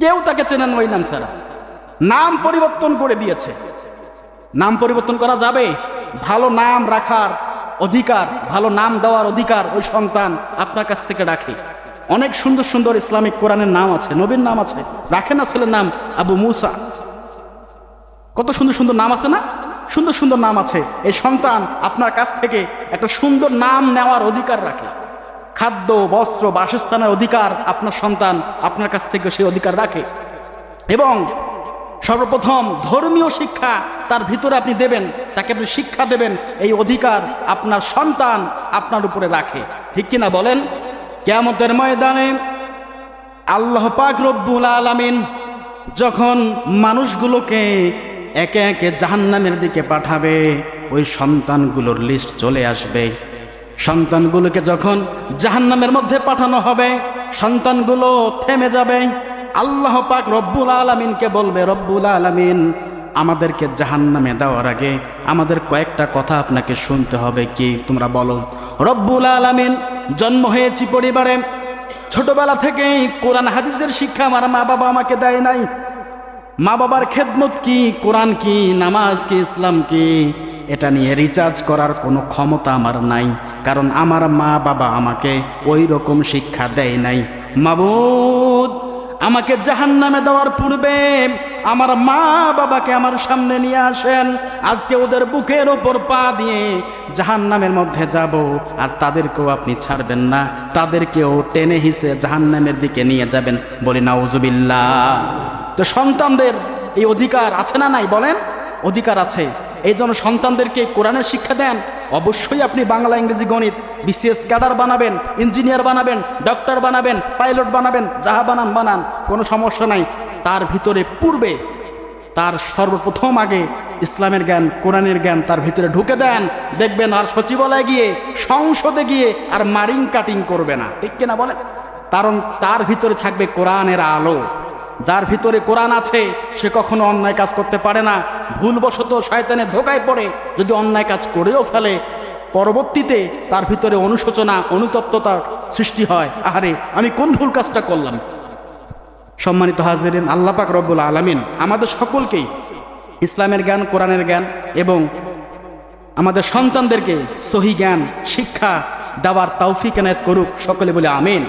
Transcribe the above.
কেউ তাকে চেনেন ওই নাম ছাড়া। নাম পরিবর্তন করে দিয়েছে। নাম পরিবর্তন করা যাবে? ভালো নাম রাখার অধিকার, ভালো নাম দেওয়ার অধিকার ওই সন্তান আপনার কাছ থেকে রাখে। অনেক সুন্দর সুন্দর ইসলামিক কোরআনের নাম আছে, নবীর নাম আছে। রাখে না ছেলের নাম? আবু মুসা। কত সুন্দর সুন্দর নাম আছে না? সুন্দর সুন্দর নাম আছে। এই সন্তান আপনার কাছ থেকে একটা সুন্দর নাম নেওয়ার অধিকার রাখে। খাদ্য, বস্ত্র, বাসস্থানের অধিকার আপনার সন্তান আপনার কাছ থেকে সেই অধিকার রাখে। এবং সর্বপ্রথম ধর্মীয় শিক্ষা তার ভিতরে আপনি দেবেন, তাকে আপনি শিক্ষা দেবেন, এই অধিকার আপনার সন্তান আপনার উপরে রাখে। ঠিক কিনা বলেন? কেমতের ময়দানে আল্লাহ পাক রব্বুল আলামিন যখন মানুষগুলোকে একে একে জাহান্নামের দিকে পাঠাবে, ওই সন্তানগুলোর লিস্ট চলে আসবে। সন্তানগুলোকে যখন জাহান্নামের মধ্যে পাঠানো হবে, সন্তানগুলো থেমে যাবে। আল্লাহ পাক রব্বুল আলামিনকে বলবে, রব্বুল আলামিন, আমাদেরকে জাহান্নামে দেওয়ার আগে আমাদের কয়েকটা কথা আপনাকে শুনতে হবে কি তোমরা বলো। রব্বুল আলামিন, জন্ম হয়েছি পরিবারে। ছোটবেলা থেকেই কোরআন হাদিসের শিক্ষা আমার মা বাবা আমাকে দেয় নাই। মা বাবার খেদমত কি, কোরআন কি, নামাজ কি, ইসলাম কি, এটা নিয়ে রিচার্জ করার কোনো ক্ষমতা আমার নাই। কারণ আমার মা বাবা আমাকে ওই রকম শিক্ষা দেয় নাই। মাবুদ, আমাকে জাহান নামে দেওয়ার পূর্বে আমার মা বাবাকে আমার সামনে নিয়ে আসেন। আজকে ওদের বুকের ওপর পা দিয়ে জাহান নামের মধ্যে যাব আর তাদেরকেও আপনি ছাড়বেন না। তাদেরকেও টেনে হিসে জাহান নামের দিকে নিয়ে যাবেন বলি নাউজুবিল্লা তো সন্তানদের এই অধিকার আছে না নাই বলেন? অধিকার আছে। এই জন্য সন্তানদেরকে কোরআনের শিক্ষা দেন। অবশ্যই আপনি বাংলা, ইংরেজি, গণিত বিসিএস ক্যাডার বানাবেন ইঞ্জিনিয়ার বানাবেন ডক্টর বানাবেন পাইলট বানাবেন, যাহা বানান বানান, কোনো সমস্যা নাই। তার ভিতরে পূর্বে, তার সর্বপ্রথম আগে ইসলামের জ্ঞান, কোরআনের জ্ঞান তার ভিতরে ঢুকে দেন। দেখবেন আর সচিবালয়ে গিয়ে, সংসদে গিয়ে আর মারিং কাটিং করবে না। ঠিক কিনা বলে কারণ তার ভিতরে থাকবে কোরআনের আলো। যার ভিতরে কোরআন আছে, সে কখনো অন্যায় কাজ করতে পারে না। ভুলবশত শয়তানে ধোকায় পড়ে, যদি অন্যায় কাজ করেও ফেলে। পরবর্তীতে তার ভিতরে অনুশোচনা অনুতপ্ততার সৃষ্টি হয়। আহারে, আমি কোন ভুল কাজটা করলাম? সম্মানিত হাজিরিন আল্লাপাক রব্বুল আলমিন আমাদের সকলকেই ইসলামের জ্ঞান, কোরআনের জ্ঞান এবং আমাদের সন্তানদেরকে সহি জ্ঞান, শিক্ষা দেওয়ার তৌফিক এনায়ত করুক সকলে বলে আমিন।